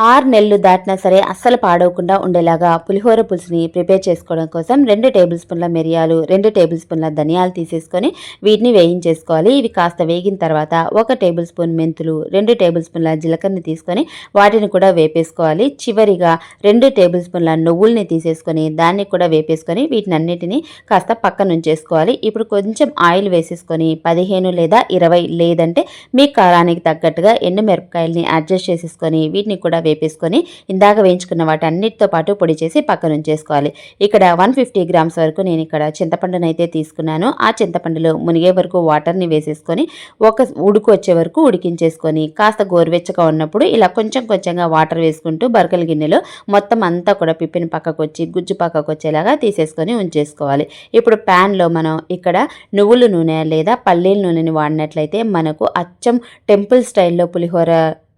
ఆరు నెలలు దాటినా సరే అస్సలు పాడవకుండా ఉండేలాగా పులిహోర పులుసుని ప్రిపేర్ చేసుకోవడం కోసం రెండు టేబుల్ స్పూన్ల మిరియాలు రెండు టేబుల్ స్పూన్ల ధనియాలు తీసేసుకొని వీటిని వేయించేసుకోవాలి. ఇవి కాస్త వేగిన తర్వాత ఒక టేబుల్ స్పూన్ మెంతులు రెండు టేబుల్ స్పూన్ల జీలకర్రని తీసుకొని వాటిని కూడా వేపేసుకోవాలి. చివరిగా రెండు టేబుల్ స్పూన్ల నువ్వుల్ని తీసేసుకొని దాన్ని కూడా వేపేసుకొని వీటిని అన్నిటిని కాస్త పక్కన ఉంచేసుకోవాలి. ఇప్పుడు కొంచెం ఆయిల్ వేసేసుకొని పదిహేను లేదా ఇరవై లేదంటే మీ కారానికి తగ్గట్టుగా ఎండు మిరపకాయల్ని అడ్జస్ట్ చేసేసుకొని వీటిని కూడా వేపేసుకొని ఇందాక వేయించుకున్న వాటి అన్నిటితో పాటు పొడి చేసి పక్కన ఉంచేసుకోవాలి. ఇక్కడ వన్ ఫిఫ్టీ గ్రామ్స్ వరకు నేను ఇక్కడ చింతపండును అయితే తీసుకున్నాను. ఆ చింతపండులో మునిగే వరకు వాటర్ని వేసేసుకొని ఒక ఉడుకు వచ్చే వరకు ఉడికించేసుకొని కాస్త గోరువెచ్చగా ఉన్నప్పుడు ఇలా కొంచెం కొంచెంగా వాటర్ వేసుకుంటూ బరకల గిన్నెలో మొత్తం అంతా కూడా పిప్పిని పక్కకు వచ్చి గుజ్జు పక్కకు వచ్చేలాగా తీసేసుకొని ఉంచేసుకోవాలి. ఇప్పుడు ప్యాన్లో మనం ఇక్కడ నువ్వుల నూనె లేదా పల్లీల నూనెని వాడినట్లయితే మనకు అచ్చం టెంపుల్ స్టైల్లో పులిహోర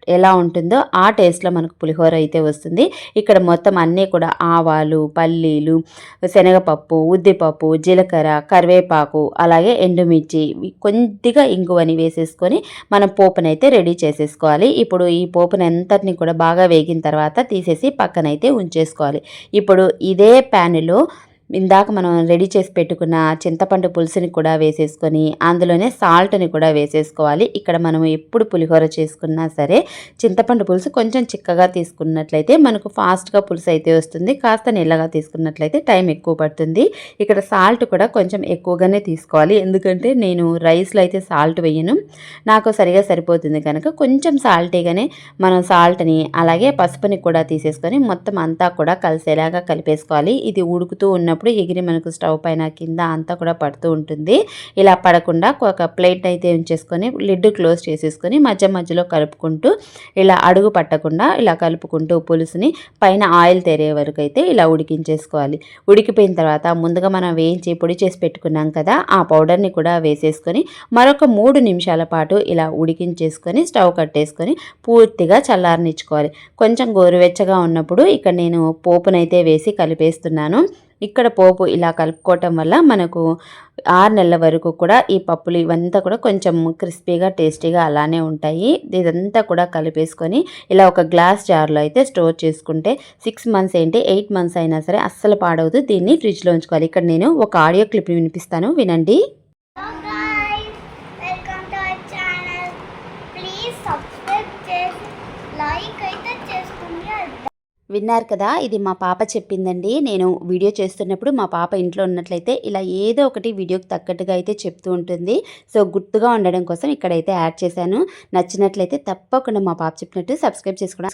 ఎలా ఉంటుందో ఆ టేస్ట్లో మనకు పులిహోర అయితే వస్తుంది. ఇక్కడ మొత్తం అన్నీ కూడా ఆవాలు పల్లీలు శనగపప్పు ఉద్దిపప్పు జీలకర్ర కరివేపాకు అలాగే ఎండుమిర్చి కొద్దిగా ఇంగువని వేసేసుకొని మనం పోపునైతే రెడీ చేసేసుకోవాలి. ఇప్పుడు ఈ పోపుని అంతటిని కూడా బాగా వేగిన తర్వాత తీసేసి పక్కనైతే ఉంచేసుకోవాలి. ఇప్పుడు ఇదే ప్యాన్లో ఇందాక మనం రెడీ చేసి పెట్టుకున్న చింతపండు పులుసుని కూడా వేసేసుకొని అందులోనే సాల్ట్ని కూడా వేసేసుకోవాలి. ఇక్కడ మనం ఎప్పుడు పులిహోర చేసుకున్నా సరే చింతపండు పులుసు కొంచెం చిక్కగా తీసుకున్నట్లయితే మనకు ఫాస్ట్గా పులుసు అయితే వస్తుంది. కాస్త నీళ్ళగా తీసుకున్నట్లయితే టైం ఎక్కువ పడుతుంది. ఇక్కడ సాల్ట్ కూడా కొంచెం ఎక్కువగానే తీసుకోవాలి. ఎందుకంటే నేను రైస్లో అయితే సాల్ట్ వేయను. నాకు సరిగా సరిపోతుంది కనుక కొంచెం సాల్టీగానే మనం సాల్ట్ని అలాగే పసుపుని కూడా తీసేసుకొని మొత్తం అంతా కూడా కలిసేలాగా కలిపేసుకోవాలి. ఇది ఉడుకుతూ ఉన్నప్పుడు ఉన్నప్పుడు ఎగిరి మనకు స్టవ్ పైన కింద అంతా కూడా పడుతూ ఉంటుంది. ఇలా పడకుండా ఒక ప్లేట్ అయితే ఉంచేసుకొని లిడ్ క్లోజ్ చేసేసుకొని మధ్య మధ్యలో కలుపుకుంటూ ఇలా అడుగు పట్టకుండా ఇలా కలుపుకుంటూ పులుసుని పైన ఆయిల్ తెరే వరకు అయితే ఇలా ఉడికించేసుకోవాలి. ఉడికిపోయిన తర్వాత ముందుగా మనం వేయించి పొడి చేసి పెట్టుకున్నాం కదా ఆ పౌడర్ని కూడా వేసేసుకొని మరొక మూడు నిమిషాల పాటు ఇలా ఉడికించేసుకొని స్టవ్ కట్టేసుకొని పూర్తిగా చల్లారనిచ్చుకోవాలి. కొంచెం గోరువెచ్చగా ఉన్నప్పుడు ఇక్కడ నేను పోపునైతే వేసి కలిపేస్తున్నాను. ఇక్కడ పోపు ఇలా కలుపుకోవటం వల్ల మనకు ఆరు నెలల వరకు కూడా ఈ పప్పులు ఇవంతా కూడా కొంచెం క్రిస్పీగా టేస్టీగా అలానే ఉంటాయి. ఇదంతా కూడా కలిపేసుకొని ఇలా ఒక గ్లాస్ జార్లో అయితే స్టోర్ చేసుకుంటే సిక్స్ మంత్స్ ఏంటి ఎయిట్ మంత్స్ అయినా సరే అస్సలు పాడవద్దు దీన్ని ఫ్రిడ్జ్లో ఉంచుకోవాలి. ఇక్కడ నేను ఒక ఆడియో క్లిప్ వినిపిస్తాను. వినండి. Hello విన్నారు కదా ఇది మా పాప చెప్పిందండి. నేను వీడియో చేస్తున్నప్పుడు మా పాప ఇంట్లో ఉన్నట్లయితే ఇలా ఏదో ఒకటి వీడియోకి తగ్గట్టుగా అయితే చెప్తూ ఉంటుంది. సో గుర్తుగా ఉండడం కోసం ఇక్కడైతే యాడ్ చేశాను. నచ్చినట్లయితే తప్పకుండా మా పాప చెప్పినట్టు సబ్స్క్రైబ్ చేసుకోవడం